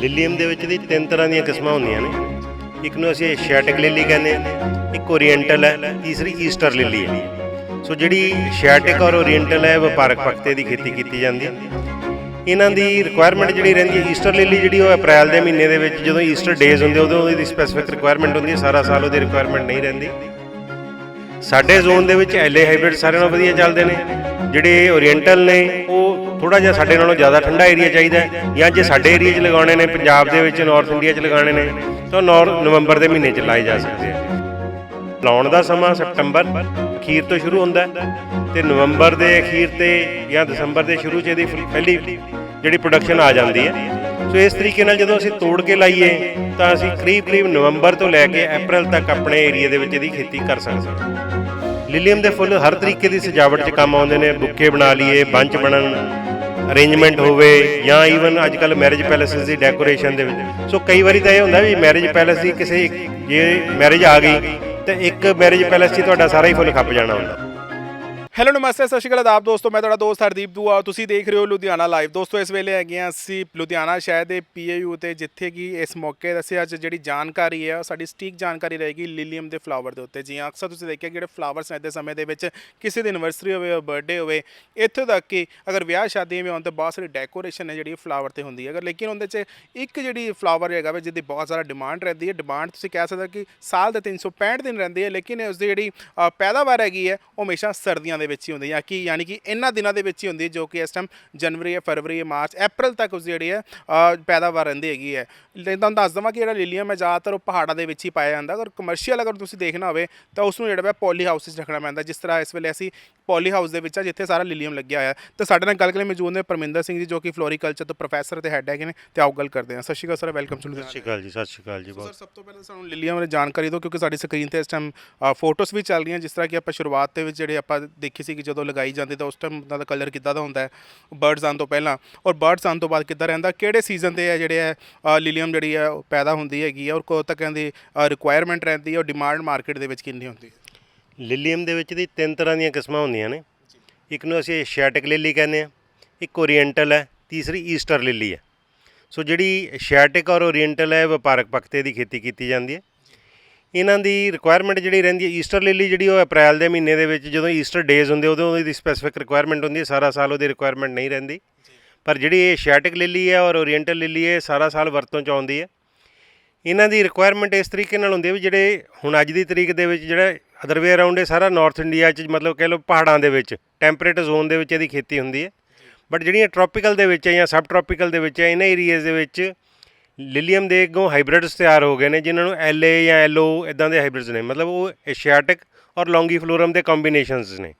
ਲਿਲੀਅਮ ਦੇ ਵਿੱਚ ਵੀ ਤਿੰਨ ਤਰ੍ਹਾਂ ਦੀਆਂ ਕਿਸਮਾਂ ਹੁੰਦੀਆਂ ਨੇ। ਇੱਕ ਨੂੰ ਅਸੀਂ ਏਸ਼ੀਆਟਿਕ ਲਿਲੀ ਕਹਿੰਦੇ ਹਾਂ, ਇੱਕ ਓਰੀਐਂਟਲ ਹੈ, ਤੀਸਰੀ ਈਸਟਰ ਲਿਲੀ ਹੈ। ਸੋ ਜਿਹੜੀ ਏਸ਼ੀਆਟਿਕ ਔਰ ਓਰੀਐਂਟਲ ਹੈ, ਵਪਾਰਕ ਪੱਤੇ ਦੀ ਖੇਤੀ ਕੀਤੀ ਜਾਂਦੀ ਹੈ। ਇਹਨਾਂ ਦੀ ਰਿਕੁਆਇਰਮੈਂਟ ਜਿਹੜੀ ਰਹਿੰਦੀ ਹੈ, ਈਸਟਰ ਲਿਲੀ ਜਿਹੜੀ ਉਹ ਅਪ੍ਰੈਲ ਦੇ ਮਹੀਨੇ ਦੇ ਵਿੱਚ ਜਦੋਂ ਈਸਟਰ ਡੇਜ਼ ਹੁੰਦੇ, ਉਦੋਂ ਉਹਦੀ ਸਪੈਸੀਫਿਕ ਰਿਕੁਆਇਰਮੈਂਟ ਹੁੰਦੀ ਹੈ, ਸਾਰਾ ਸਾਲ ਉਹਦੀ ਰਿਕੁਆਇਰਮੈਂਟ ਨਹੀਂ ਰਹਿੰਦੀ। ਸਾਡੇ ਜ਼ੋਨ ਦੇ ਵਿੱਚ ਐਲੇ ਹਾਈਬ੍ਰਿਡ ਸਾਰਿਆਂ ਨਾਲੋਂ ਵਧੀਆ ਚੱਲਦੇ ਨੇ। ਜਿਹੜੇ ਓਰੀਐਂਟਲ ਨੇ, ਉਹ ਥੋੜਾ ਜਿਹਾ ਸਾਡੇ ਨਾਲੋਂ ਜ਼ਿਆਦਾ ਠੰਡਾ ਏਰੀਆ ਚਾਹੀਦਾ ਹੈ ਜਾਂ ਜੇ ਸਾਡੇ ਏਰੀਆ 'ਚ ਲਗਾਉਣੇ ਨੇ, ਪੰਜਾਬ ਦੇ ਵਿੱਚ ਨਾਰਥ ਇੰਡੀਆ 'ਚ ਲਗਾਉਣੇ ਨੇ, ਤਾਂ ਨੌਰ ਨਵੰਬਰ ਦੇ ਮਹੀਨੇ 'ਚ ਲਾਏ ਜਾ ਸਕਦੇ ਆ। ਲਾਉਣ ਦਾ ਸਮਾਂ ਸਪਟੰਬਰ ਅਖੀਰ ਤੋਂ ਸ਼ੁਰੂ ਹੁੰਦਾ ਹੈ ਤੇ ਨਵੰਬਰ ਦੇ ਅਖੀਰ ਤੇ ਜਾਂ ਦਸੰਬਰ ਦੇ ਸ਼ੁਰੂ 'ਚ ਇਹਦੀ ਫੁੱਲ- ਪਹਿਲੀ ਜਿਹੜੀ ਪ੍ਰੋਡਕਸ਼ਨ ਆ ਜਾਂਦੀ ਹੈ। ਸੋ ਇਸ ਤਰੀਕੇ ਨਾਲ ਜਦੋਂ ਅਸੀਂ ਤੋੜ ਕੇ ਲਾਈਏ, ਤਾਂ ਅਸੀਂ ਕਰੀਬ ਕਰੀਬ ਨਵੰਬਰ ਤੋਂ ਲੈ ਕੇ ਅਪ੍ਰੈਲ ਤੱਕ ਆਪਣੇ ਏਰੀਆ ਦੇ ਵਿੱਚ ਇਹਦੀ ਖੇਤੀ ਕਰ ਸਕਦੇ ਹਾਂ। ਲਿਲੀਅਮ ਦੇ ਫੁੱਲ ਹਰ ਤਰੀਕੇ ਦੀ ਸਜਾਵਟ 'ਚ ਕੰਮ ਆਉਂਦੇ ਨੇ, ਬੁੱਕੇ ਬਣਾ ਲਈਏ, ਬੰਚ ਬਣਨ ਅਰੇਂਜਮੈਂਟ ਹੋਵੇ ਜਾਂ ਈਵਨ ਅੱਜ ਕੱਲ ਮੈਰਿਜ ਪੈਲੇਸਿਸ ਦੀ ਡੈਕੋਰੇਸ਼ਨ ਦੇ ਵਿੱਚ। ਸੋ ਕਈ ਵਾਰੀ ਤਾਂ ਇਹ ਹੁੰਦਾ ਵੀ ਮੈਰਿਜ ਪੈਲੇਸ ਦੀ ਕਿਸੇ, ਜੇ ਮੈਰਿਜ ਆ ਗਈ, ਤੇ ਇੱਕ ਮੈਰਿਜ ਪੈਲੇਸ 'ਚ ਤੁਹਾਡਾ ਸਾਰਾ ਹੀ ਫੁੱਲ ਖੱਪ ਜਾਣਾ ਹੁੰਦਾ। ਹੈਲੋ ਨਮਸਤੇ, ਸਤਿ ਸ਼੍ਰੀ ਅਕਾਲ ਆਦਾਬ ਦੋਸਤੋ, ਮੈਂ ਤੁਹਾਡਾ ਦੋਸਤ ਹਰਦੀਪ ਦੂਆ ਤੁਸੀਂ ਦੇਖ ਰਹੇ ਹੋ ਲੁਧਿਆਣਾ ਲਾਈਵ ਦੋਸਤੋ, ਇਸ ਵੇਲੇ ਹੈਗੇ ਹਾਂ ਅਸੀਂ ਲੁਧਿਆਣਾ ਸ਼ਹਿਰ ਦੇ ਪੀਏਯੂ ਤੇ, ਜਿੱਥੇ ਕਿ ਇਸ ਮੌਕੇ ਦੱਸਿਆ ਅੱਜ ਜਿਹੜੀ ਜਾਣਕਾਰੀ ਹੈ ਉਹ ਸਾਡੀ ਸਟੀਕ ਜਾਣਕਾਰੀ ਰਹੇਗੀ ਲਿਲੀਅਮ ਦੇ ਫਲਾਵਰ ਦੇ ਉੱਤੇ। ਜੀ ਅਕਸਰ ਤੁਸੀਂ ਦੇਖਿਆ ਜਿਹੜੇ ਫਲਾਵਰਸ ਨੇ ਦੇ ਸਮੇਂ ਦੇ ਵਿੱਚ, ਕਿਸੇ ਦੀ ਐਨਵਰਸਰੀ ਹੋਵੇ ਬਰਥਡੇ ਹੋਵੇ, ਇੱਥੋਂ ਤੱਕ ਕਿ ਅਗਰ ਵਿਆਹ ਸ਼ਾਦੀਆਂ ਵੀ ਹੋਣ ਤਾਂ ਬਹੁਤ ਸਾਰੀ ਡੈਕੋਰੇਸ਼ਨ ਹੈ ਜਿਹੜੀ ਫਲਾਵਰ ਤੇ ਹੁੰਦੀ ਹੈ। ਅਗਰ ਲੇਕਿਨ ਉਹਦੇ 'ਚ ਇੱਕ ਜਿਹੜੀ ਫਲਾਵਰ ਹੈਗਾ ਵਾ, ਜਿਹਦੀ ਬਹੁਤ ਜ਼ਿਆਦਾ ਡਿਮਾਂਡ ਰਹਿੰਦੀ ਹੈ ਡਿਮਾਂਡ ਤੁਸੀਂ ਕਹਿ ਸਕਦੇ ਹੋ ਕਿ ਸਾਲ ਦੇ 365 ਦਿਨ ਰਹਿੰਦੀ ਹੈ ਲੇਕਿਨ ਉਸ ਦੀ ਜਿਹੜੀ ਪੈਦਾਵਾਰ ਹੈਗੀ ਹੈ, ਉਹ ਹਮੇਸ਼ਾ ਸਰਦੀਆਂ ਦੇ ਵਿੱਚ ਹੀ ਹੁੰਦੀ ਹੈ ਕਿ ਯਾਨੀ ਕਿ ਇਹਨਾਂ ਦਿਨਾਂ ਦੇ ਵਿੱਚ ਹੀ ਹੁੰਦੀ ਹੈ ਜੋ ਕਿ ਇਸ ਟਾਈਮ ਜਨਵਰੀ ਹੈ ਫਰਵਰੀ ਹੈ ਮਾਰਚ ਅਪ੍ਰੈਲ ਤੱਕ ਉਸ ਜਿਹੜੀ ਹੈ ਪੈਦਾਵਾਰ ਰਹਿੰਦੀ ਹੈਗੀ ਹੈ। ਤੁਹਾਨੂੰ ਦੱਸ ਦਵਾਂ ਕਿ ਜਿਹੜਾ ਲਿਲੀਅਮ ਹੈ ਜ਼ਿਆਦਾਤਰ ਉਹ ਪਹਾੜਾਂ ਦੇ ਵਿੱਚ ਹੀ ਪਾਇਆ ਜਾਂਦਾ। ਅਗਰ ਕਮਰਸ਼ੀਅਲ ਅਗਰ ਤੁਸੀਂ ਦੇਖਣਾ ਹੋਵੇ ਤਾਂ ਉਸ ਨੂੰ ਜਿਹੜਾ ਹੈ ਪੋਲੀ ਹਾਊਸ ਰੱਖਣਾ ਪੈਂਦਾ। ਜਿਸ ਤਰ੍ਹਾਂ ਇਸ ਵੇਲੇ ਅਸੀਂ ਪੋਲੀ ਹਾਊਸ ਦੇ ਵਿੱਚ ਆ ਜਿੱਥੇ ਸਾਰਾ ਲਿਲੀਅਮ ਲੱਗਿਆ ਹੋਇਆ ਹੈ। ਤੇ ਸਾਡੇ ਨਾਲ ਗੱਲ ਕਰਨ ਲਈ ਮੌਜੂਦ ਨੇ ਪਰਮਿੰਦਰ ਸਿੰਘ ਜੀ ਜੋ ਕਿ ਫਲੋਰੀਕਲਚਰ ਤੋਂ ਪ੍ਰੋਫੈਸਰ ਤੇ ਹੈੱਡ ਹੈਗੇ ਨੇ ਤੇ ਆਓ ਗੱਲ ਕਰਦੇ ਹਾਂ। ਸਤਿ ਸ਼੍ਰੀ ਅਕਾਲ ਸਰ ਵੈਲਕਮ ਟੂ ਸਤਿ ਸ਼੍ਰੀ ਅਕਾਲ ਜੀ ਸਤਿ ਸ਼੍ਰੀ ਅਕਾਲ ਜੀ ਸਰ ਸਭ ਤੋਂ ਪਹਿਲਾਂ ਸਾਨੂੰ ਲਿਲੀਆਂ ਬਾਰੇ ਜਾਣਕਾਰੀ ਦਿਓ ਕਿਉਂਕਿ ਸਾਡੀ ਸਕਰੀਨ ਤੇ ਇਸ ਟਾਈਮ ਫੋਟੋਸ ਵੀ ਚੱਲ ਰਹੀਆਂ ਜਿਸ ਤਰ੍ਹਾਂ ਕਿ ਆਪਾਂ ਸ਼ੁਰੂਆਤ ਦੇ ਵਿੱਚ ਜਿਹੜੇ ਆਪਾਂ ਦੇਖੀ ਸੀ ਕਿ ਜਦੋਂ ਲਗਾਈ ਜਾਂਦੀ ਤਾਂ ਉਸ ਟਾਈਮ ਦਾ ਕਲਰ ਕਿੱਦਾਂ ਦਾ ਹੁੰਦਾ ਹੈ ਬਰਡਸ ਆਉਣ ਤੋਂ ਪਹਿਲਾਂ। ਔਰ ਬਰਡਸ ਆਉਣ ਤੋਂ ਬਾਅਦ ਕਿੱਦਾਂ ਰਹਿੰਦਾ ਕਿਹੜੇ ਸੀਜ਼ਨ ਤੇ ਹੈ ਜਿਹੜੇ ਹੈ ਲਿਲੀਅਮ ਜਿਹੜੀ ਹੈ ਪੈਦਾ ਹੁੰਦੀ ਹੈਗੀ ਔਰ ਕਦੋਂ ਤੱਕ ਇਹਦੀ ਰਿਕੁਆਇਰਮੈਂਟ ਰਹਿੰਦੀ ਹੈ ਔਰ ਡਿਮਾਂਡ ਮਾਰਕੀਟ ਦੇ ਵਿੱਚ ਕਿੰਨੀ ਹੁੰਦੀ ਹੈ? ਲਿਲੀਅਮ ਦੇ ਵਿੱਚ ਦੀ ਤਿੰਨ ਤਰ੍ਹਾਂ ਦੀਆਂ ਕਿਸਮਾਂ ਹੁੰਦੀਆਂ ਨੇ। ਇੱਕ ਨੂੰ ਅਸੀਂ ਏਸ਼ੀਆਟਿਕ ਲਿਲੀ ਕਹਿੰਦੇ ਆ ਇੱਕ ਓਰੀਐਂਟਲ ਹੈ, ਤੀਸਰੀ ਈਸਟਰ ਲਿਲੀ ਹੈ। ਸੋ ਜਿਹੜੀ ਏਸ਼ੀਆਟਿਕ ਔਰ ਓਰੀਐਂਟਲ ਹੈ ਵਪਾਰਕ ਪੱਤੇ ਦੀ ਖੇਤੀ ਕੀਤੀ ਜਾਂਦੀ ਹੈ। ਇਹਨਾਂ ਦੀ ਰਿਕੁਆਇਰਮੈਂਟ ਜਿਹੜੀ ਰਹਿੰਦੀ ਹੈ ਈਸਟਰ ਲਿਲੀ ਜਿਹੜੀ ਉਹ ਅਪ੍ਰੈਲ ਦੇ ਮਹੀਨੇ ਦੇ ਵਿੱਚ ਜਦੋਂ ਈਸਟਰ ਡੇਜ਼ ਹੁੰਦੇ ਉਦੋਂ ਉਹਦੀ ਸਪੈਸੀਫਿਕ ਰਿਕੁਆਇਰਮੈਂਟ ਹੁੰਦੀ ਹੈ, ਸਾਰਾ ਸਾਲ ਉਹਦੀ ਰਿਕੁਆਇਰਮੈਂਟ ਨਹੀਂ ਰਹਿੰਦੀ। ਪਰ ਜਿਹੜੀ ਇਹ ਏਸ਼ੀਆਟਿਕ ਲਿਲੀ ਹੈ ਔਰ ਓਰੀਐਂਟਲ ਲਿਲੀ ਹੈ, ਇਹ ਸਾਰਾ ਸਾਲ ਵਰਤੋਂ ਚ ਆਉਂਦੀ ਹੈ। ਇਹਨਾਂ ਦੀ ਰਿਕੁਆਇਰਮੈਂਟ ਇਸ ਤਰੀਕੇ ਨਾਲ ਹੁੰਦੀ ਹੈ ਵੀ ਜਿਹੜੇ ਹੁਣ ਅੱਜ ਦੀ ਤਰੀਕ ਦੇ ਵਿੱਚ ਜਿਹੜਾ ਅਦਰ ਵੇ ਅਰਾਊਂਡ ਇਹ ਸਾਰਾ ਨਾਰਥ ਇੰਡੀਆ 'ਚ ਮਤਲਬ ਕਹਿ ਲਓ ਪਹਾੜਾਂ ਦੇ ਵਿੱਚ ਟੈਂਪਰੇਟ ਜ਼ੋਨ ਦੇ ਵਿੱਚ ਇਹਦੀ ਖੇਤੀ ਹੁੰਦੀ ਹੈ। ਬਟ ਜਿਹੜੀਆਂ ਟ੍ਰੋਪੀਕਲ ਦੇ ਵਿੱਚ ਹੈ ਜਾਂ ਸਬ ਟ੍ਰੋਪੀਕਲ ਦੇ ਵਿੱਚ ਹੈ, ਇਹਨਾਂ ਏਰੀਆਜ਼ ਦੇ ਵਿੱਚ ਲਿਲੀਅਮ ਦੇ ਅੱਗੋਂ ਹਾਈਬ੍ਰਿਡਸ ਤਿਆਰ ਹੋ ਗਏ ਨੇ, ਜਿਨ੍ਹਾਂ ਨੂੰ ਐਲਏ ਜਾਂ ਐਲਓ ਇਦਾਂ ਦੇ ਹਾਈਬ੍ਰਿਡਸ ਨੇ। ਮਤਲਬ ਉਹ ਏਸ਼ੀਆਟਿਕ ਔਰ ਲੌਂਗੀਫਲੋਰਮ ਦੇ ਕੰਬੀਨੇਸ਼ਨਸ ਨੇ।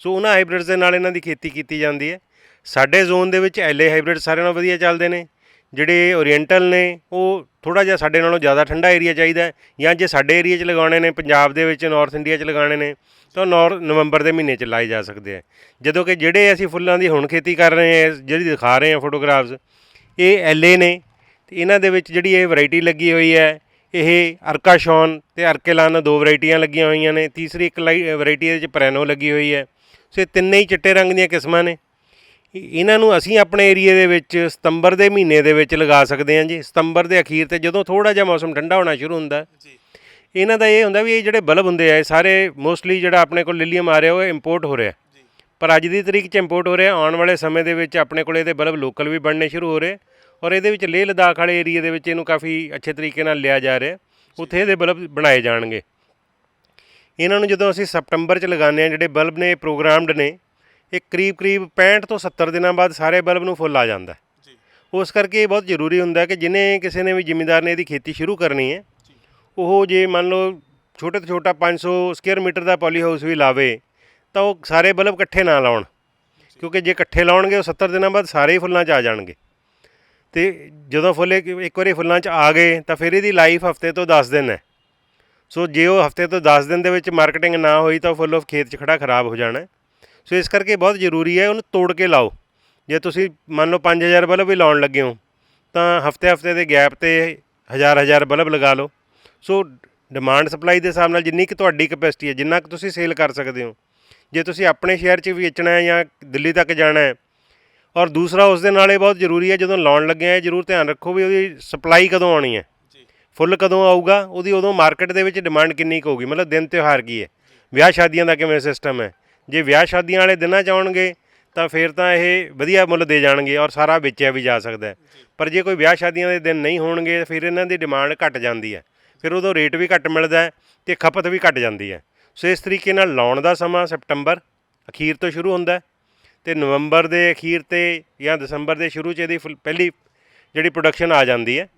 ਸੋ ਉਹਨਾਂ ਹਾਈਬ੍ਰਿਡਸ ਦੇ ਨਾਲ ਇਹਨਾਂ ਦੀ ਖੇਤੀ ਕੀਤੀ ਜਾਂਦੀ ਹੈ। ਸਾਡੇ ਜ਼ੋਨ ਦੇ ਵਿੱਚ ਐਲਏ ਹਾਈਬ੍ਰਿਡ ਸਾਰਿਆਂ ਨਾਲੋਂ ਵਧੀਆ ਚੱਲਦੇ ਨੇ। ਜਿਹੜੇ ਓਰੀਐਂਟਲ ਨੇ, ਉਹ ਥੋੜਾ ਜਿਹਾ ਸਾਡੇ ਨਾਲੋਂ ਜ਼ਿਆਦਾ ਠੰਡਾ ਏਰੀਆ ਚਾਹੀਦਾ ਜਾਂ ਜੇ ਸਾਡੇ ਏਰੀਆ 'ਚ ਲਗਾਉਣੇ ਨੇ, ਪੰਜਾਬ ਦੇ ਵਿੱਚ ਨਾਰਥ ਇੰਡੀਆ 'ਚ ਲਗਾਉਣੇ ਨੇ, ਤਾਂ ਨੌਰ ਨਵੰਬਰ ਦੇ ਮਹੀਨੇ 'ਚ ਲਾਏ ਜਾ ਸਕਦੇ ਆ। ਜਦੋਂ ਕਿ ਜਿਹੜੇ ਅਸੀਂ ਫੁੱਲਾਂ ਦੀ ਹੁਣ ਖੇਤੀ ਕਰ ਰਹੇ ਹਾਂ, ਜਿਹੜੀ ਦਿਖਾ ਰਹੇ ਹਾਂ ਫੋਟੋਗ੍ਰਾਫਸ ਇਹ ਐਲਏ ਨੇ, ਤੇ ਇਹਨਾਂ ਦੇ ਵਿੱਚ ਜਿਹੜੀ ਇਹ ਵੈਰਾਈਟੀ ਲੱਗੀ ਹੋਈ ਹੈ, ਇਹ ਅਰਕਾਸ਼ੌਨ ਤੇ ਅਰਕੇਲਾਨ ਦੋ ਵੈਰਾਈਟੀਆਂ ਲੱਗੀਆਂ ਹੋਈਆਂ ਨੇ, ਤੀਸਰੀ ਇੱਕ ਵੈਰਾਈਟੀ ਇਹਦੇ ਵਿੱਚ ਪ੍ਰੈਨੋ ਲੱਗੀ ਹੋਈ ਹੈ। ਸੋ ਇਹ ਤਿੰਨੇ ਹੀ ਚਿੱਟੇ ਰੰਗ ਦੀਆਂ ਕਿਸਮਾਂ ਨੇ। ਇਹਨਾਂ ਨੂੰ ਅਸੀਂ ਆਪਣੇ ਏਰੀਆ ਦੇ ਵਿੱਚ ਸਤੰਬਰ ਦੇ ਮਹੀਨੇ ਦੇ ਵਿੱਚ ਲਗਾ ਸਕਦੇ ਹਾਂ ਜੀ। ਸਤੰਬਰ ਦੇ ਅਖੀਰ ਤੇ ਜਦੋਂ ਥੋੜਾ ਜਿਹਾ ਮੌਸਮ ਠੰਡਾ ਹੋਣਾ ਸ਼ੁਰੂ ਹੁੰਦਾ ਜੀ। ਇਹਨਾਂ ਦਾ ਇਹ ਹੁੰਦਾ ਵੀ ਇਹ ਜਿਹੜੇ ਬਲਬ ਹੁੰਦੇ ਆ ਇਹ ਸਾਰੇ ਮੋਸਟਲੀ ਜਿਹੜਾ ਆਪਣੇ ਕੋਲ ਲਿਲੀਅਮ ਆ ਰਿਹਾ ਉਹ ਇੰਪੋਰਟ ਹੋ ਰਿਹਾ। ਜੀ। ਪਰ ਅੱਜ ਦੀ ਤਰੀਕ 'ਚ ਇੰਪੋਰਟ ਹੋ ਰਿਹਾ ਆਉਣ ਵਾਲੇ ਸਮੇਂ ਦੇ ਵਿੱਚ ਆਪਣੇ ਕੋਲ ਇਹਦੇ ਬਲਬ ਲੋਕਲ ਵੀ ਬਣਨੇ ਸ਼ੁਰੂ ਹੋ ਰਹੇ ਔਰ ਇਹਦੇ ਵਿੱਚ ਲੇਹ ਲਦਾਖ ਵਾਲੇ ਏਰੀਆ ਦੇ ਵਿੱਚ ਇਹਨੂੰ ਕਾਫੀ ਅੱਛੇ ਤਰੀਕੇ ਨਾਲ ਲਿਆ ਜਾ ਰਿਹਾ। ਉੱਥੇ ਇਹਦੇ ਬਲਬ ਬਣਾਏ ਜਾਣਗੇ। ਇਹਨਾਂ ਨੂੰ ਜਦੋਂ ਅਸੀਂ ਸਪਟੰਬਰ 'ਚ ਲਗਾਉਂਦੇ ਆ ਜਿਹੜੇ ਬਲਬ ਨੇ ਪ੍ਰੋਗਰਾਮਡ ਨੇ ਇਹ ਕਰੀਬ ਕਰੀਬ 65 ਤੋਂ 70 ਦਿਨਾਂ ਬਾਅਦ ਸਾਰੇ ਬਲਬ ਨੂੰ ਫੁੱਲ ਆ ਜਾਂਦਾ ਹੈ। ਜੀ। ਉਸ ਕਰਕੇ ਇਹ ਬਹੁਤ ਜ਼ਰੂਰੀ ਹੁੰਦਾ ਕਿ ਜਿਹਨੇ ਕਿਸੇ ਨੇ ਵੀ ਜ਼ਿਮੀਂਦਾਰ ਨੇ ਇਹਦੀ ਖੇਤੀ ਸ਼ੁਰੂ ਕਰਨੀ ਹੈ ਉਹ ਜੇ ਮੰਨ ਲਓ ਛੋਟੇ ਤੋਂ ਛੋਟਾ 500 ਸਕੁਅਰ ਮੀਟਰ ਦਾ ਪੋਲੀ ਹਾਊਸ ਵੀ ਲਾਵੇ ਤਾਂ ਉਹ ਸਾਰੇ ਬਲਬ ਇਕੱਠੇ ਨਾ ਲਾਉਣ। ਕਿਉਂਕਿ ਜੇ ਇਕੱਠੇ ਲਾਉਣਗੇ ਉਹ 70 ਦਿਨਾਂ ਬਾਅਦ ਸਾਰੇ ਹੀ ਫੁੱਲਾਂ 'ਚ ਆ ਜਾਣਗੇ। ਤੇ ਜਦੋਂ ਫੁੱਲ ਇੱਕ ਵਾਰੀ ਫੁੱਲਾਂ 'ਚ ਆ ਗਏ ਤਾਂ ਫਿਰ ਇਹਦੀ ਲਾਈਫ ਹਫ਼ਤੇ ਤੋਂ 10 ਦਿਨ ਹੈ। ਸੋ ਜੇ ਉਹ ਹਫ਼ਤੇ ਤੋਂ 10 ਦਿਨ ਦੇ ਵਿੱਚ ਮਾਰਕੀਟਿੰਗ ਨਾ ਹੋਈ ਤਾਂ ਉਹ ਫੁੱਲ ਉਹ ਖੇਤ 'ਚ ਖੜਾ ਖਰਾਬ ਹੋ ਜਾਣਾ ਹੈ। ਸੋ ਇਸ ਕਰਕੇ ਬਹੁਤ ਜ਼ਰੂਰੀ ਹੈ ਉਹਨੂੰ ਤੋੜ ਕੇ ਲਾਓ। ਜੇ ਤੁਸੀਂ ਮੰਨ ਲਓ 5000 ਬਲਬ ਵੀ ਲਾਉਣ ਲੱਗੇ ਹੋ ਤਾਂ ਹਫ਼ਤੇ ਹਫ਼ਤੇ ਦੇ ਗੈਪ ਤੇ ਹਜ਼ਾਰ ਹਜ਼ਾਰ ਬਲਬ ਲਗਾ ਲਓ। ਸੋ ਡਿਮਾਂਡ ਸਪਲਾਈ ਦੇ ਹਿਸਾਬ ਨਾਲ ਜਿੰਨੀ ਕਿ ਤੁਹਾਡੀ ਕਪੈਸਿਟੀ ਹੈ ਜਿੰਨਾ ਕੁ ਤੁਸੀਂ ਸੇਲ ਕਰ ਸਕਦੇ ਹੋ। ਜੇ ਤੁਸੀਂ ਆਪਣੇ ਸ਼ਹਿਰ 'ਚ ਵੀ ਵੇਚਣਾ ਹੈ ਜਾਂ ਦਿੱਲੀ ਤੱਕ ਜਾਣਾ ਹੈ ਔਰ ਦੂਸਰਾ ਉਸ ਦੇ ਨਾਲ ਇਹ ਬਹੁਤ ਜ਼ਰੂਰੀ ਹੈ ਜਦੋਂ ਲਾਉਣ ਲੱਗੇ ਆ ਜ਼ਰੂਰ ਧਿਆਨ ਰੱਖੋ ਵੀ ਉਹਦੀ ਸਪਲਾਈ ਕਦੋਂ ਆਉਣੀ ਹੈ। ਜੀ। ਫੁੱਲ ਕਦੋਂ ਆਊਗਾ ਉਹਦੀ ਉਦੋਂ ਮਾਰਕੀਟ ਦੇ ਵਿੱਚ ਡਿਮਾਂਡ ਕਿੰਨੀ ਕੁ ਹੋਊਗੀ ਮਤਲਬ ਦਿਨ ਤਿਉਹਾਰ ਕੀ ਹੈ? ਵਿਆਹ ਸ਼ਾਦੀਆਂ ਦਾ ਕਿਵੇਂ ਸਿਸਟਮ ਹੈ? ਜੇ ਵਿਆਹ ਸ਼ਾਦੀਆਂ ਵਾਲੇ ਦਿਨਾਂ 'ਚ ਆਉਣਗੇ ਤਾਂ ਫਿਰ ਤਾਂ ਇਹ ਵਧੀਆ ਮੁੱਲ ਦੇ ਜਾਣਗੇ ਔਰ ਸਾਰਾ ਵੇਚਿਆ ਵੀ ਜਾ ਸਕਦਾ ਪਰ ਜੇ ਕੋਈ ਵਿਆਹ ਸ਼ਾਦੀਆਂ ਦੇ ਦਿਨ ਨਹੀਂ ਹੋਣਗੇ ਫਿਰ ਇਹਨਾਂ ਦੀ ਡਿਮਾਂਡ ਘਟ ਜਾਂਦੀ ਹੈ। ਫਿਰ ਉਦੋਂ ਰੇਟ ਵੀ ਘੱਟ ਮਿਲਦਾ ਹੈ ਤੇ ਖਪਤ ਵੀ ਘਟ ਜਾਂਦੀ ਹੈ। ਸੋ ਇਸ ਤਰੀਕੇ ਨਾਲ ਲਾਉਣ ਦਾ ਸਮਾਂ ਸਪਟੰਬਰ ਅਖੀਰ ਤੋਂ ਸ਼ੁਰੂ ਹੁੰਦਾ ਹੈ ਤੇ ਨਵੰਬਰ ਦੇ ਅਖੀਰ ਤੇ ਜਾਂ ਦਸੰਬਰ ਦੇ ਸ਼ੁਰੂ 'ਚ ਇਹਦੀ ਪਹਿਲੀ ਜਿਹੜੀ ਪ੍ਰੋਡਕਸ਼ਨ ਆ ਜਾਂਦੀ ਹੈ।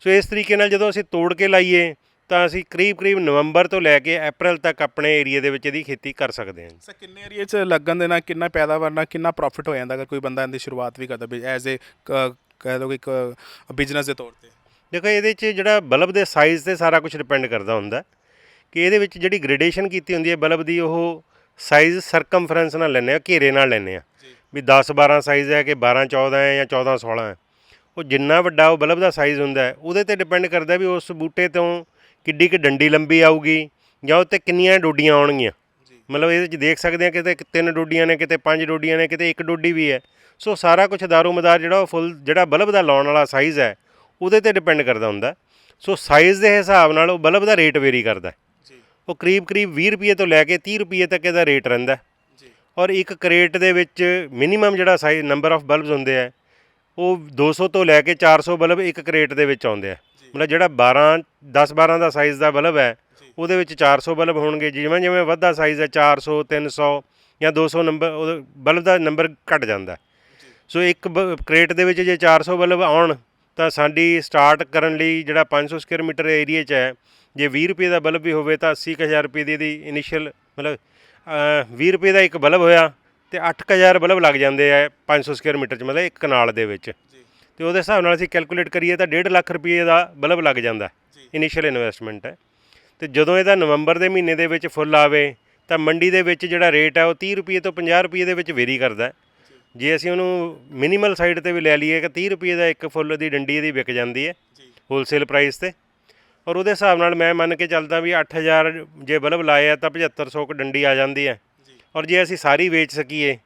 ਸੋ ਇਸ ਤਰੀਕੇ ਨਾਲ ਜਦੋਂ ਅਸੀਂ ਤੋੜ ਕੇ ਲਾਈਏ ਤਾਂ ਅਸੀਂ ਕਰੀਬ ਕਰੀਬ ਨਵੰਬਰ ਤੋਂ ਲੈ ਕੇ ਅਪ੍ਰੈਲ ਤੱਕ ਆਪਣੇ ਏਰੀਆ ਦੇ ਵਿੱਚ ਇਹਦੀ ਖੇਤੀ ਕਰ ਸਕਦੇ ਹਾਂ ਸਰ ਕਿੰਨੇ ਏਰੀਏ 'ਚ ਲੱਗਣ ਦੇ ਨਾਲ ਕਿੰਨਾ ਪੈਦਾਵਾਰ ਨਾਲ ਕਿੰਨਾ ਪ੍ਰੋਫਿਟ ਹੋ ਜਾਂਦਾ ਅਗਰ ਕੋਈ ਬੰਦਾ ਇਹਦੀ ਸ਼ੁਰੂਆਤ ਵੀ ਕਰਦਾ ਐਜ਼ ਏ ਕਹਿ ਲਓ ਇੱਕ ਬਿਜ਼ਨਸ ਦੇ ਤੌਰ ਤੇ? ਦੇਖੋ ਇਹਦੇ 'ਚ ਜਿਹੜਾ ਬਲਬ ਦੇ ਸਾਈਜ਼ ਤੇ ਸਾਰਾ ਕੁਝ ਡਿਪੈਂਡ ਕਰਦਾ ਹੁੰਦਾ ਕਿ ਇਹਦੇ ਵਿੱਚ ਜਿਹੜੀ ਗ੍ਰੇਡੇਸ਼ਨ ਕੀਤੀ ਹੁੰਦੀ ਹੈ ਬਲਬ ਦੀ ਉਹ ਸਾਈਜ਼ ਸਰਕਮਫਰੈਂਸ ਨਾਲ ਲੈਂਦੇ ਆ ਘੇਰੇ ਨਾਲ ਲੈਂਦੇ ਆ ਵੀ 10 12 ਸਾਈਜ਼ ਹੈ ਕਿ 12 14 ਹੈ ਜਾਂ 14 16 ਹੈ। ਉਹ ਜਿੰਨਾ ਵੱਡਾ ਉਹ ਬਲਬ ਦਾ ਸਾਈਜ਼ ਹੁੰਦਾ ਹੈ ਉਹਦੇ ਤੇ ਡਿਪੈਂਡ ਕਰਦਾ ਵੀ ਉਸ ਬੂਟੇ ਤੋਂ ਕਿੱਡੀ ਕਿ ਡੰਡੀ ਲੰਬੀ ਆਊਗੀ ਜਾਂ ਉੱਤੇ ਕਿੰਨੀਆਂ ਡੋਡੀਆਂ ਆਉਣਗੀਆਂ? ਮਤਲਬ ਇਹਦੇ 'ਚ ਦੇਖ ਸਕਦੇ ਆ ਕਿਤੇ ਤਿੰਨ ਡੋਡੀਆਂ ਨੇ ਕਿਤੇ ਪੰਜ ਡੋਡੀਆਂ ਨੇ ਕਿਤੇ ਇੱਕ ਡੋਡੀ ਵੀ ਹੈ। ਸੋ ਸਾਰਾ ਕੁਝ ਦਾਰੋਮਦਾਰ ਜਿਹੜਾ ਉਹ ਫੁੱਲ ਜਿਹੜਾ ਬਲਬ ਦਾ ਲਾਉਣ ਵਾਲਾ ਸਾਈਜ਼ ਹੈ ਉਹਦੇ ਤੇ ਡਿਪੈਂਡ ਕਰਦਾ ਹੁੰਦਾ। ਸੋ ਸਾਈਜ਼ ਦੇ ਹਿਸਾਬ ਨਾਲ ਉਹ ਬਲਬ ਦਾ ਰੇਟ ਵੇਰੀ ਕਰਦਾ ਜੀ। ਉਹ ਕਰੀਬ ਕਰੀਬ 20 ਰੁਪਏ ਤੋਂ ਲੈ ਕੇ 30 ਰੁਪਏ ਤੱਕ ਇਹਦਾ ਰੇਟ ਰਹਿੰਦਾ ਜੀ। ਔਰ ਇੱਕ ਕਰੇਟ ਦੇ ਵਿੱਚ ਮਿਨੀਮਮ ਜਿਹੜਾ ਸਾਈਜ਼ ਨੰਬਰ ਆਫ ਬਲਬਸ ਹੁੰਦੇ ਆ ਉਹ 200 ਤੋਂ ਲੈ ਕੇ 400 ਬਲਬ ਇੱਕ ਕਰੇਟ ਦੇ ਵਿੱਚ ਆਉਂਦੇ ਆ ਮਤਲਬ ਜਿਹੜਾ 12 10 12 ਦਾ ਸਾਈਜ਼ ਦਾ ਬਲਬ ਹੈ। ਉਹਦੇ ਵਿੱਚ 400 ਬਲਬ ਹੋਣਗੇ ਜਿਵੇਂ ਜਿਵੇਂ ਵੱਧਦਾ ਸਾਈਜ਼ ਹੈ 400 300 ਜਾਂ 200 ਨੰਬਰ ਉਹਦਾ ਬਲਬ ਦਾ ਨੰਬਰ ਘਟ ਜਾਂਦਾ ਸੋ ਇੱਕ ਕਰੇਟ ਦੇ ਵਿੱਚ ਜੇ 400 ਬਲਬ ਆਉਣ ਤਾਂ ਸਾਡੀ ਸਟਾਰਟ ਕਰਨ ਲਈ ਜਿਹੜਾ 500 ਸਕੁਅਰ ਮੀਟਰ ਏਰੀਆ 'ਚ ਹੈ ਜੇ 20 ਰੁਪਏ ਦਾ ਬਲਬ ਵੀ ਹੋਵੇ ਤਾਂ 80000 ਰੁਪਏ ਦੀ ਇਹਦੀ ਇਨੀਸ਼ੀਅਲ ਮਤਲਬ ਅ, 20 ਰੁਪਏ ਦਾ ਇੱਕ ਬਲਬ ਹੋਇਆ ਤੇ 8000 ਬਲਬ ਲੱਗ ਜਾਂਦੇ ਆ 500 ਸਕੁਅਰ ਮੀਟਰ 'ਚ ਮਤਲਬ ਇੱਕ ਕਨਾਲ ਦੇ ਵਿੱਚ। ਤੇ ਉਹਦੇ ਹਿਸਾਬ ਨਾਲ ਅਸੀਂ ਕੈਲਕੂਲੇਟ ਕਰੀਏ ਤਾਂ 1.5 ਲੱਖ ਰੁਪਏ ਦਾ ਬਲਬ ਲੱਗ ਜਾਂਦਾ। ਇਨੀਸ਼ੀਅਲ ਇਨਵੈਸਟਮੈਂਟ ਹੈ। ਤੇ ਜਦੋਂ ਇਹਦਾ ਨਵੰਬਰ ਦੇ ਮਹੀਨੇ ਦੇ ਵਿੱਚ ਫੁੱਲ ਆਵੇ ਤਾਂ ਮੰਡੀ ਦੇ ਵਿੱਚ ਜਿਹੜਾ ਰੇਟ ਹੈ ਉਹ 30 ਰੁਪਏ ਤੋਂ 50 ਰੁਪਏ ਦੇ ਵਿੱਚ ਵੇਰੀ ਕਰਦਾ। ਜੇ। ਅਸੀਂ ਉਹਨੂੰ ਮਿਨੀਮਲ ਸਾਈਡ ਤੇ ਵੀ ਲੈ ਲਈਏ ਕਿ 30 ਰੁਪਏ ਦਾ ਇੱਕ ਫੁੱਲ ਦੀ ਡੰਡੀ ਇਹਦੀ ਵਿਕ ਜਾਂਦੀ ਹੈ ਹੋਲਸੇਲ ਪ੍ਰਾਈਸ ਤੇ। ਔਰ ਉਹਦੇ ਹਿਸਾਬ ਨਾਲ ਮੈਂ ਮੰਨ ਕੇ ਚੱਲਦਾ ਵੀ 8000 ਜੇ ਬਲਬ ਲਾਏ ਆ ਤਾਂ 7500 ਕੁ ਡੰਡੀ ਆ ਜਾਂਦੀ ਹੈ। ਔਰ ਜੇ ਅਸੀਂ ਸਾਰੀ ਵੇਚ ਸਕੀਏ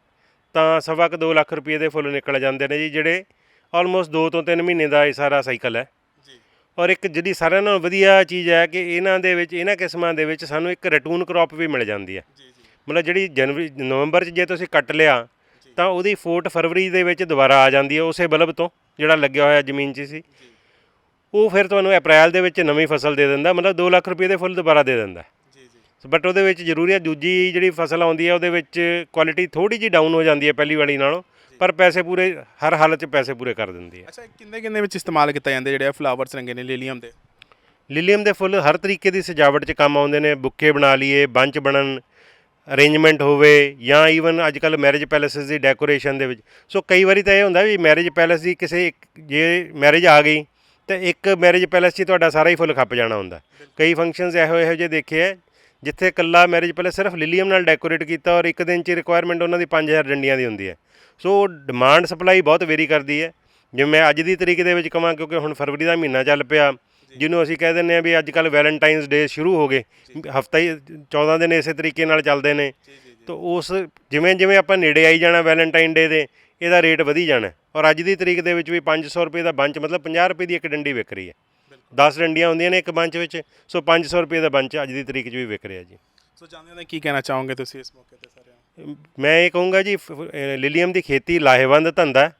ਤਾਂ ਸਵਾ ਕੁ 2 ਲੱਖ ਰੁਪਏ ਦੇ ਫੁੱਲ ਨਿਕਲ ਜਾਂਦੇ ਨੇ ਜੀ ਜਿਹੜੇ ਆਲਮੋਸਟ 2 ਤੋਂ 3 ਮਹੀਨੇ ਦਾ ਇਹ ਸਾਰਾ ਸਾਈਕਲ ਹੈ। ਜੀ। ਔਰ ਇੱਕ ਜਿਹੜੀ ਸਾਰਿਆਂ ਨਾਲੋਂ ਵਧੀਆ ਚੀਜ਼ ਹੈ ਕਿ ਇਹਨਾਂ ਦੇ ਵਿੱਚ ਇਹਨਾਂ ਕਿਸਮਾਂ ਦੇ ਵਿੱਚ ਸਾਨੂੰ ਇੱਕ ਰਟੂਨ ਕ੍ਰੌਪ ਵੀ ਮਿਲ ਜਾਂਦੀ ਹੈ। ਜੀ ਜੀ। ਮਤਲਬ ਜਿਹੜੀ ਜਨਵਰੀ ਨਵੰਬਰ 'ਚ ਜੇ ਤੁਸੀਂ ਕੱਟ ਲਿਆ ਤਾਂ ਉਹਦੀ ਫੋਟ ਫਰਵਰੀ ਦੇ ਵਿੱਚ ਦੁਬਾਰਾ ਆ ਜਾਂਦੀ ਹੈ ਉਸੇ ਬਲਬ ਤੋਂ ਜਿਹੜਾ ਲੱਗਿਆ ਹੋਇਆ ਜ਼ਮੀਨ 'ਚ ਸੀ। ਜੀ। ਉਹ ਫਿਰ ਤੁਹਾਨੂੰ ਅਪ੍ਰੈਲ ਦੇ ਵਿੱਚ ਨਵੀਂ ਫਸਲ ਦੇ ਦਿੰਦਾ ਮਤਲਬ 2 ਲੱਖ ਰੁਪਏ ਦੇ ਫੁੱਲ ਦੁਬਾਰਾ ਦੇ ਦਿੰਦਾ। ਜੀ ਜੀ। ਬਟ ਉਹਦੇ ਵਿੱਚ ਜ਼ਰੂਰੀ ਹੈ ਦੂਜੀ ਜਿਹੜੀ ਫਸਲ ਆਉਂਦੀ ਹੈ ਉਹਦੇ ਵਿੱਚ ਕੁਆਲਿਟੀ ਥੋੜੀ ਜਿਹੀ ਡਾਊਨ ਹੋ ਜਾਂਦੀ ਹੈ ਪਹਿਲੀ ਵਾਲੀ ਨਾਲੋਂ। ਪਰ ਪੈਸੇ ਪੂਰੇ ਹਰ ਹਾਲਤ 'ਚ ਪੈਸੇ ਪੂਰੇ ਕਰ ਦਿੰਦੀ ਹੈ। ਅੱਛਾ ਕਿੰਨੇ ਕਿੰਨੇ ਵਿੱਚ ਇਸਤੇਮਾਲ ਕੀਤਾ ਜਾਂਦੇ ਜਿਹੜੇ ਫਲਾਵਰਸ ਰੰਗੇ ਨੇ ਲੀਲੀਅਮ ਦੇ? ਲਿਲੀਅਮ ਦੇ ਫੁੱਲ ਹਰ ਤਰੀਕੇ ਦੀ ਸਜਾਵਟ 'ਚ ਕੰਮ ਆਉਂਦੇ ਨੇ। ਬੁੱਕੇ ਬਣਾ ਲਈਏ ਬੰਚ ਬਣਨ ਅਰੇਂਜਮੈਂਟ ਹੋਵੇ ਜਾਂ ਈਵਨ ਅੱਜ ਕੱਲ ਮੈਰਿਜ ਪੈਲੇਸਿਸ ਦੀ ਡੈਕੋਰੇਸ਼ਨ ਦੇ ਵਿੱਚ। ਸੋ ਕਈ ਵਾਰੀ ਤਾਂ ਇਹ ਹੁੰਦਾ ਵੀ ਮੈਰਿਜ ਪੈਲੇਸ ਦੀ ਕਿਸੇ ਇੱਕ- ਜੇ ਮੈਰਿਜ ਆ ਗਈ ਤਾਂ ਇੱਕ ਮੈਰਿਜ ਪੈਲੇਸ 'ਚ ਤੁਹਾਡਾ ਸਾਰਾ ਹੀ ਫੁੱਲ ਖੱਪ ਜਾਣਾ ਹੁੰਦਾ। ਕਈ ਫੰਕਸ਼ਨਸ ਇਹੋ ਇਹੋ ਜਿਹੇ ਦੇਖੇ ਆ ਜਿੱਥੇ ਕੱਲਾ ਮੈਰਿਜ ਪੈਲੇਸ ਸਿਰਫ ਲਿਲੀਅਮ ਨਾਲ ਡੈਕੋਰੇਟ ਕੀਤਾ ਔਰ ਇੱਕ ਦਿਨ 'ਚ ਰਿਕੁਆਇਰਮੈਂਟ ਉਹਨਾਂ ਦੀ 5000 ਡੰਡੀਆਂ ਦੀ ਹੁੰਦੀ ਹੈ। ਸੋ ਡਿਮਾਂਡ ਸਪਲਾਈ ਬਹੁਤ ਵੇਰੀ ਕਰਦੀ ਹੈ। ਜਿਵੇਂ ਮੈਂ ਅੱਜ ਦੀ ਤਰੀਕ ਦੇ ਵਿੱਚ ਕਹਾਂ ਕਿਉਂਕਿ ਹੁਣ ਫਰਵਰੀ ਦਾ ਮਹੀਨਾ ਚੱਲ ਪਿਆ ਜਿਹਨੂੰ ਅਸੀਂ ਕਹਿ ਦਿੰਦੇ ਆ ਵੀ ਅੱਜ ਕੱਲ ਵੈਲੈਂਟਾਈਨਸ ਡੇ ਸ਼ੁਰੂ ਹੋ ਗਏ। ਹਫਤਾ ਹੀ 14 ਦਿਨ ਇਸੇ ਤਰੀਕੇ ਨਾਲ ਚੱਲਦੇ ਨੇ। ਤਾਂ ਉਸ ਜਿਵੇਂ ਜਿਵੇਂ ਆਪਾਂ ਨੇੜੇ ਆਈ ਜਾਣਾ ਵੈਲੈਂਟਾਈਨ ਡੇ ਦੇ ਇਹਦਾ ਰੇਟ ਵਧੀ ਜਾਣਾ। ਔਰ ਅੱਜ ਦੀ ਤਰੀਕ ਦੇ ਵਿੱਚ ਵੀ 500 ਰੁਪਏ ਦਾ ਬੰਚ ਮਤਲਬ 50 ਰੁਪਏ ਦੀ ਇੱਕ ਡੰਡੀ ਵਿਕ ਰਹੀ ਹੈ। 10 ਡੰਡੀਆਂ ਹੁੰਦੀਆਂ ਨੇ ਇੱਕ ਬੰਚ ਵਿੱਚ ਸੋ 500 ਰੁਪਏ ਦਾ ਬੰਚ ਅੱਜ ਦੀ ਤਰੀਕ 'ਚ ਵੀ ਵਿਕ ਰਿਹਾ ਜੀ। ਸੋ ਜਾਣਦੇ ਨੇ ਕੀ ਕਹਿਣਾ ਚਾਹੋਗੇ ਤੁਸੀਂ ਇਸ ਮੌਕੇ ਤੇ ਸਾਰਿਆਂ ਨੂੰ ਮੈਂ ਇਹ ਕਹੂੰਗਾ ਜੀ ਲਿਲੀਅਮ ਦੀ ਖੇਤੀ ਲਾਹੇਵੰਦ ਧੰਦਾ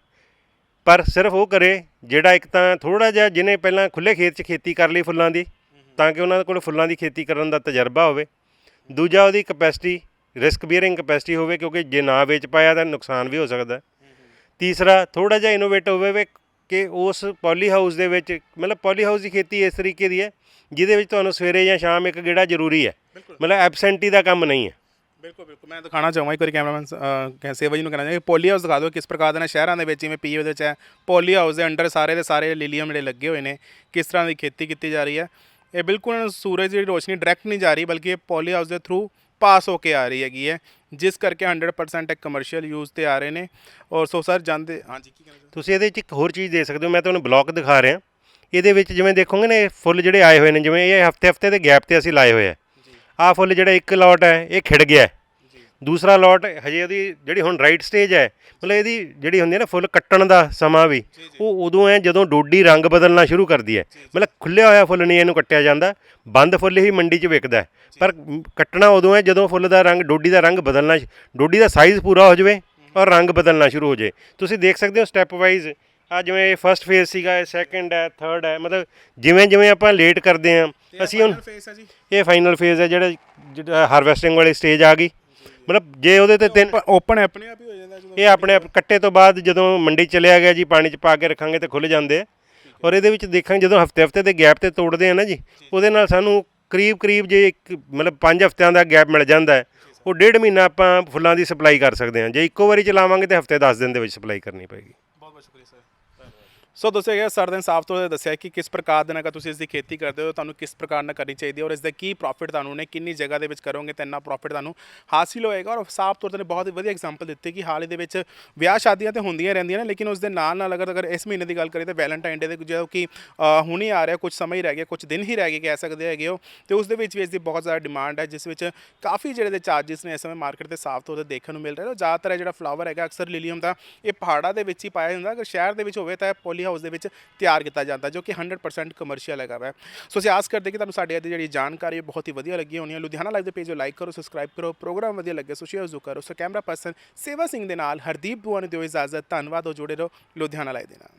ਪਰ ਸਿਰਫ ਉਹ ਕਰੇ ਜਿਹੜਾ ਇੱਕ ਤਾਂ ਥੋੜਾ ਜਿਹਾ ਜਿਹਨੇ ਪਹਿਲਾਂ ਖੁੱਲੇ ਖੇਤ 'ਚ ਖੇਤੀ ਕਰ ਲਈ ਫੁੱਲਾਂ ਦੀ ਤਾਂ ਕਿ ਉਹਨਾਂ ਕੋਲ ਫੁੱਲਾਂ ਦੀ ਖੇਤੀ ਕਰਨ ਦਾ ਤਜਰਬਾ ਹੋਵੇ। ਦੂਜਾ ਉਹਦੀ ਕਪੈਸਿਟੀ ਰਿਸਕ ਬੀਅਰਿੰਗ ਕਪੈਸਿਟੀ ਹੋਵੇ ਕਿਉਂਕਿ ਜੇ ਨਾ ਵੇਚ ਪਾਇਆ ਤਾਂ ਨੁਕਸਾਨ ਵੀ ਹੋ ਸਕਦਾ। ਤੀਸਰਾ ਥੋੜਾ ਜਿਹਾ ਇਨੋਵੇਟ ਹੋਵੇ ਕਿ ਉਸ ਪੋਲੀ ਹਾਊਸ ਦੇ ਵਿੱਚ ਮਤਲਬ ਪੋਲੀ ਹਾਊਸ ਦੀ ਖੇਤੀ ਇਸ ਤਰੀਕੇ ਦੀ ਹੈ ਜਿਹਦੇ ਵਿੱਚ ਤੁਹਾਨੂੰ ਸਵੇਰੇ ਜਾਂ ਸ਼ਾਮ ਇੱਕ ਗੇੜਾ ਜ਼ਰੂਰੀ ਹੈ। ਮਤਲਬ ਐਬਸੈਂਟੀ ਦਾ ਕੰਮ ਨਹੀਂ ਹੈ। ਬਿਲਕੁਲ ਬਿਲਕੁਲ। ਮੈਂ ਦਿਖਾਣਾ ਚਾਹੂੰਗਾ, ਇੱਕ ਵਾਰੀ ਕੈਮਰਾਮੈਨ ਸੇਵਾ ਜੀ ਨੂੰ ਕਹਿਣਾ ਚਾਹਾਂਗਾ ਪੋਲੀ ਹਾਊਸ ਦਿਖਾ ਦਿਓ ਕਿਸ ਪ੍ਰਕਾਰ ਦੇ ਨਾਲ ਸ਼ਹਿਰਾਂ ਦੇ ਵਿੱਚ, ਜਿਵੇਂ ਪੀਏ ਦੇ ਵਿੱਚ ਹੈ। ਪੋਲੀ ਹਾਊਸ ਦੇ ਅੰਡਰ ਸਾਰੇ ਦੇ ਸਾਰੇ ਲੀਲੀਅਮ ਜਿਹੜੇ ਲੱਗੇ ਹੋਏ ਨੇ, ਕਿਸ ਤਰ੍ਹਾਂ ਦੀ ਖੇਤੀ ਕੀਤੀ ਜਾ ਰਹੀ ਹੈ। ਇਹ ਬਿਲਕੁਲ ਸੂਰਜ ਦੀ ਰੋਸ਼ਨੀ ਡਾਇਰੈਕਟ ਨਹੀਂ ਜਾ ਰਹੀ, ਬਲਕਿ ਇਹ ਪੋਲੀ ਹਾਊਸ ਦੇ ਥਰੂ ਪਾਸ ਹੋ ਕੇ ਆ ਰਹੀ ਹੈਗੀ ਹੈ, ਜਿਸ ਕਰਕੇ 100% ਇੱਕ ਕਮਰਸ਼ੀਅਲ ਯੂਜ਼ ਤੇ ਆ ਰਹੇ ਨੇ। ਔਰ ਸੋ ਸਰ, ਜਾਂਦੇ, ਹਾਂਜੀ, ਕੀ ਕਹਿਣਾ ਤੁਸੀਂ ਇਹਦੇ ਵਿੱਚ ਇੱਕ ਹੋਰ ਚੀਜ਼ ਦੇ ਸਕਦੇ ਹੋ, ਮੈਂ ਤੁਹਾਨੂੰ ਬਲੌਕ ਦਿਖਾ ਰਿਹਾ। ਇਹਦੇ ਵਿੱਚ ਜਿਵੇਂ ਦੇਖੋਗੇ ਨੇ ਫੁੱਲ ਜਿਹੜੇ ਆਏ ਹੋਏ ਨੇ, ਜਿਵੇਂ ਇਹ ਹਫ਼ਤੇ ਹਫ਼ਤੇ ਦੇ ਗੈਪ ਤੇ ਅਸੀਂ ਲਾਏ ਹੋਏ ਆ। ਆਹ ਫੁੱਲ ਜਿਹੜਾ ਇੱਕ ਲੋਟ ਹੈ ਇਹ ਖਿੜ ਗਿਆ ਦੂਸਰਾ ਲੋਟ ਹਜੇ ਉਹਦੀ ਜਿਹੜੀ ਹੁਣ ਰਾਈਟ ਸਟੇਜ ਹੈ ਮਤਲਬ ਇਹਦੀ ਜਿਹੜੀ ਹੁੰਦੀ ਹੈ ਨਾ ਫੁੱਲ ਕੱਟਣ ਦਾ ਸਮਾਂ ਵੀ ਉਹ ਉਦੋਂ ਹੈ ਜਦੋਂ ਡੋਡੀ ਰੰਗ ਬਦਲਣਾ ਸ਼ੁਰੂ ਕਰਦੀ ਹੈ। ਮਤਲਬ ਖੁੱਲਿਆ ਹੋਇਆ ਫੁੱਲ ਨਹੀਂ ਇਹਨੂੰ ਕੱਟਿਆ ਜਾਂਦਾ ਬੰਦ ਫੁੱਲ ਹੀ ਮੰਡੀ 'ਚ ਵਿਕਦਾ। ਪਰ ਕੱਟਣਾ ਉਦੋਂ ਹੈ ਜਦੋਂ ਫੁੱਲ ਦਾ ਰੰਗ ਡੋਡੀ ਦਾ ਰੰਗ ਬਦਲਣਾ ਡੋਡੀ ਦਾ ਸਾਈਜ਼ ਪੂਰਾ ਹੋ ਜਾਵੇ ਔਰ ਰੰਗ ਬਦਲਣਾ ਸ਼ੁਰੂ ਹੋ ਜਾਏ ਤੁਸੀਂ ਦੇਖ ਸਕਦੇ ਹੋ ਸਟੈਪ ਵਾਈਜ਼ ਆ ਜਿਵੇਂ ਇਹ ਫਰਸਟ ਫੇਜ਼ ਸੀਗਾ ਇਹ ਸੈਕੰਡ ਹੈ ਥਰਡ ਹੈ ਮਤਲਬ ਜਿਵੇਂ ਜਿਵੇਂ ਆਪਾਂ ਲੇਟ ਕਰਦੇ ਹਾਂ ਅਸੀਂ ਹੁਣ ਫੇਸ ਹੈ ਜੀ? ਇਹ ਫਾਈਨਲ ਫੇਜ਼ ਹੈ ਜਿਹੜਾ ਜਿਹੜਾ ਹਾਰਵੈਸਟਿੰਗ ਵਾਲੀ ਸਟੇਜ ਆ ਗਈ। ਮਤਲਬ ਜੇ ਉਹਦੇ ਤੇ ਤਿੰਨ ਓਪਨ ਆਪਣੇ ਆਪ ਹੀ ਹੋ ਜਾਂਦਾ ਜਦੋਂ ਇਹ ਆਪਣੇ ਆਪ ਕੱਟੇ ਤੋਂ ਬਾਅਦ ਜਦੋਂ ਮੰਡੀ ਚਲਿਆ ਗਿਆ ਜੀ ਪਾਣੀ 'ਚ ਪਾ ਕੇ ਰੱਖਾਂਗੇ ਤੇ ਖੁੱਲ ਜਾਂਦੇ ਆ। ਔਰ ਇਹਦੇ ਵਿੱਚ ਦੇਖਾਂਗੇ ਜਦੋਂ ਹਫ਼ਤੇ ਹਫ਼ਤੇ ਦੇ ਗੈਪ ਤੇ ਤੋੜਦੇ ਆ ਨਾ ਜੀ ਉਹਦੇ ਨਾਲ ਸਾਨੂੰ ਕਰੀਬ ਕਰੀਬ ਜੇ ਇੱਕ ਮਤਲਬ 5 ਹਫਤਿਆਂ ਦਾ ਗੈਪ ਮਿਲ ਜਾਂਦਾ ਹੈ ਉਹ ਡੇਢ ਮਹੀਨਾ ਆਪਾਂ ਫੁੱਲਾਂ ਦੀ ਸਪਲਾਈ ਕਰ ਸਕਦੇ ਹਾਂ। ਜੇ ਇੱਕੋ ਵਾਰੀ ਚਲਾਵਾਂਗੇ ਤੇ ਹਫ਼ਤੇ 10 ਦਿਨ ਦੇ ਵਿੱਚ ਸਪਲਾਈ ਕਰਨੀ ਪਏਗੀ। ਬਹੁਤ ਬਹੁਤ ਸ਼ੁਕਰੀਆ ਸਰ ਸੋ ਦੱਸਿਆ ਗਿਆ ਸਰ ਨੇ ਸਾਫ਼ ਤੌਰ ਤੇ ਦੱਸਿਆ ਕਿ ਕਿਸ ਪ੍ਰਕਾਰ ਦੇ ਨਾਲ ਅਗਰ ਤੁਸੀਂ ਇਸ ਦੀ ਖੇਤੀ ਕਰਦੇ ਹੋ ਤੁਹਾਨੂੰ ਕਿਸ ਪ੍ਰਕਾਰ ਨਾਲ ਕਰਨੀ ਚਾਹੀਦੀ ਹੈ ਔਰ ਇਸ ਦਾ ਕੀ ਪ੍ਰੋਫਿਟ ਤੁਹਾਨੂੰ ਨੇ ਕਿੰਨੀ ਜਗ੍ਹਾ ਦੇ ਵਿੱਚ ਕਰੋਗੇ ਤਾਂ ਇੰਨਾ ਪ੍ਰੋਫਿਟ ਤੁਹਾਨੂੰ ਹਾਸਿਲ ਹੋਏਗਾ ਔਰ ਸਾਫ਼ ਤੌਰ ਤੇ ਨੇ ਬਹੁਤ ਹੀ ਵਧੀਆ ਐਗਜ਼ਾਮਪਲ ਦਿੱਤੀ ਕਿ ਹਾਲ ਹੀ ਦੇ ਵਿੱਚ ਵਿਆਹ ਸ਼ਾਦੀਆਂ ਤੇ ਹੁੰਦੀਆਂ ਰਹਿੰਦੀਆਂ ਨੇ ਲੇਕਿਨ ਉਸ ਦੇ ਨਾਲ ਨਾਲ ਅਗਰ ਅਗਰ ਇਸ ਮਹੀਨੇ ਦੀ ਗੱਲ ਕਰੀਏ ਤਾਂ ਵੈਲੈਂਟਾਈਨ ਡੇ ਦੇ ਜੋ ਕਿ ਅ, ਹੁਣੀ ਆ ਰਿਹਾ ਕੁਝ ਸਮਾਂ ਹੀ ਰਹਿ ਗਿਆ ਕੁਝ ਦਿਨ ਹੀ ਰਹਿ ਗਏ ਕਹਿ ਸਕਦੇ ਹੈਗੇ ਹੋ ਤੇ ਉਸ ਦੇ ਵਿੱਚ ਵੀ ਇਸ ਦੀ ਬਹੁਤ ਜ਼ਿਆਦਾ ਡਿਮਾਂਡ ਹੈ ਜਿਸ ਵਿੱਚ ਕਾਫੀ ਜਿਹੜੇ ਦੇ ਚਾਰजेस ਨੇ ਇਸ ਸਮੇਂ ਮਾਰਕੀਟ ਤੇ ਸਾਫ਼ ਤੌਰ ਤੇ ਦੇਖਣ ਨੂੰ ਮਿਲ ਰਿਹਾ ਨੇ ਜ਼ਿਆਦਾਤਰ ਇਹ ਜਿਹੜਾ ਫਲਾਵਰ ਹੈਗਾ ਅਕਸਰ ਲਿਲੀਅਮ ਦਾ ਇਹ ਪਹਾੜਾਂ ਦੇ ਵਿੱਚ ਹੀ ਪਾਇਆ ਜਾਂਦਾ ਅਗਰ ਸ਼ਹਿਰ ਦੇ ਵਿੱਚ ਹੋਵੇ ਤਾਂ ਇਹ ਪੋਲੀ ਹਾਊਸ ਦੇ ਵਿੱਚ ਤਿਆਰ ਕੀਤਾ ਜਾਂਦਾ, ਜੋ ਕਿ 100% ਕਮਰਸ਼ੀਅਲ ਹੈਗਾ ਵੈ। ਸੋ ਅਸੀਂ ਆਸ ਕਰਦੇ ਕਿ ਤੁਹਾਨੂੰ ਸਾਡੇ ਅੱਜ ਜਿਹੜੀ ਜਾਣਕਾਰੀ ਹੈ, ਬਹੁਤ ਹੀ ਵਧੀਆ ਲੱਗੀ ਹੋਣੀ ਹੈ ਲੁਧਿਆਣਾ ਲਾਈਵ ਦੇ ਪੇਜ ਨੂੰ ਲਾਈਕ ਕਰੋ ਸਬਸਕ੍ਰਾਈਬ ਕਰੋ ਪ੍ਰੋਗਰਾਮ ਵਧੀਆ ਲੱਗੇ ਸੋ ਸ਼ੇਅਰ ਜ਼ਰੂਰ ਕਰੋ। ਸੋ ਕੈਮਰਾ ਪਰਸਨ ਸੇਵਾ ਸਿੰਘ ਦੇ ਨਾਲ ਹਰਦੀਪ ਬੁਆ ਨੂੰ ਦਿਓ ਇਜਾਜ਼ਤ। ਧੰਨਵਾਦ ਹੋ ਜੁੜੇ ਰਹੋ ਲੁਧਿਆਣਾ ਲਾਈਵ ਦੇ ਨਾਲ।